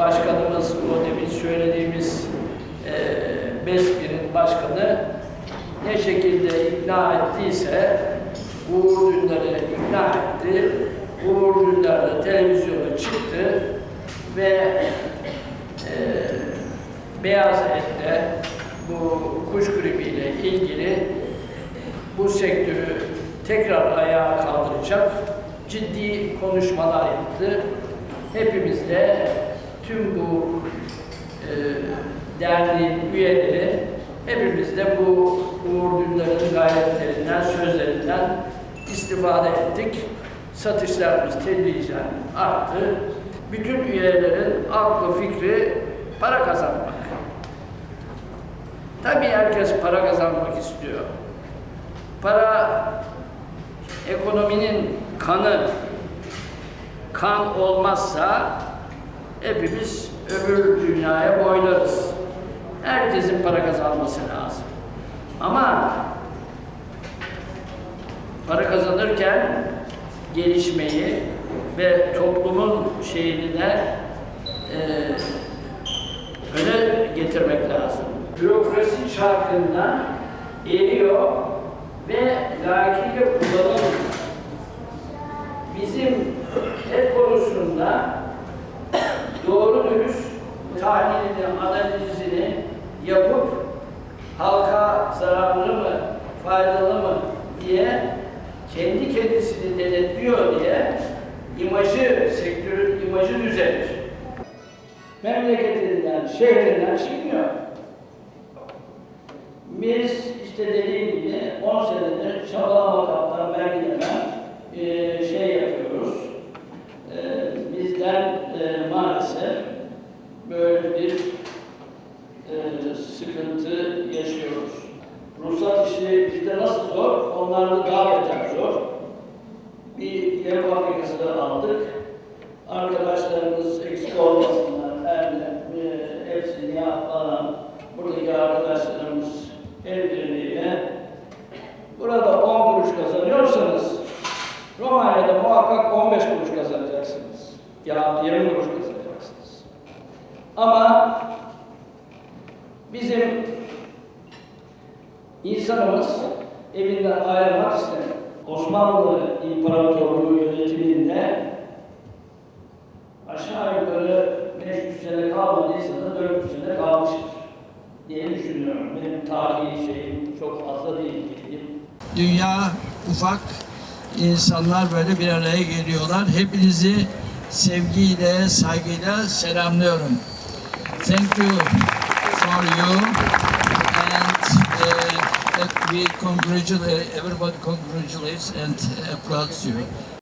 başkanımız, o demin söylediğimiz e, BESBİ'nin başkanı ne şekilde ikna ettiyse Uğur Dündar'ı ikna etti. Uğur Dündar da televizyona çıktı ve e, beyaz etle bu kuş gribiyle ilgili bu sektörü tekrar ayağa kaldıracak ciddi konuşmalar yaptı. Hepimiz de tüm bu e, derneğin üyeleri hepimiz de bu Uğur Dündar'ın gayretlerinden, sözlerinden istifade ettik. Satışlarımız tedricen arttı. Bütün üyelerin aklı fikri para kazanmak. Tabii herkes para kazanmak istiyor. Para ekonominin kanı. Kan olmazsa hepimiz öbür dünyaya boylarız. Herkesin para kazanması lazım. Ama para kazanırken gelişmeyi ve toplumun şeyini de e, öne getirmek lazım. Bürokrasi çarkından eriyor ve layıkıyla kullanılmıyor. Bizim et konusunda tahlilini, analizini yapıp halka zararlı mı, faydalı mı diye kendi kendisini denetliyor diye imajı, sektörün imajı düzelir. Memleketinden, şehrinden çıkmıyor. Biz işte dediğim gibi 10 senedir çabalama kaptan ben gidemem eee, şey yapıyoruz. Eee, bizden eee, maalesef böyle bir eee, sıkıntı yaşıyoruz. Ruhsat işi bizde nasıl zor, onlarda daha beter zor. Bir yer fabrikası da aldık. Arkadaşlarımız eksik olmasınlar, Erdem, eee, hepsini ya falan, buradaki arkadaşlarımız el birliğiyle burada 10 kuruş kazanıyorsanız Romanya'da muhakkak 15 kuruş kazanacaksınız. Ya 20 kuruş. Ama bizim insanımız evinden ayrılmak istemiyor. Osmanlı İmparatorluğu yönetiminde aşağı yukarı 500 sene kalmadıysa da 400 sene kalmıştır diye düşünüyorum. Benim tarihi şeyim çok fazla değil. Dünya ufak, insanlar böyle bir araya geliyorlar. Hepinizi sevgiyle, saygıyla selamlıyorum. Thank you for you and uh, we congratulate, everybody congratulates and applauds you.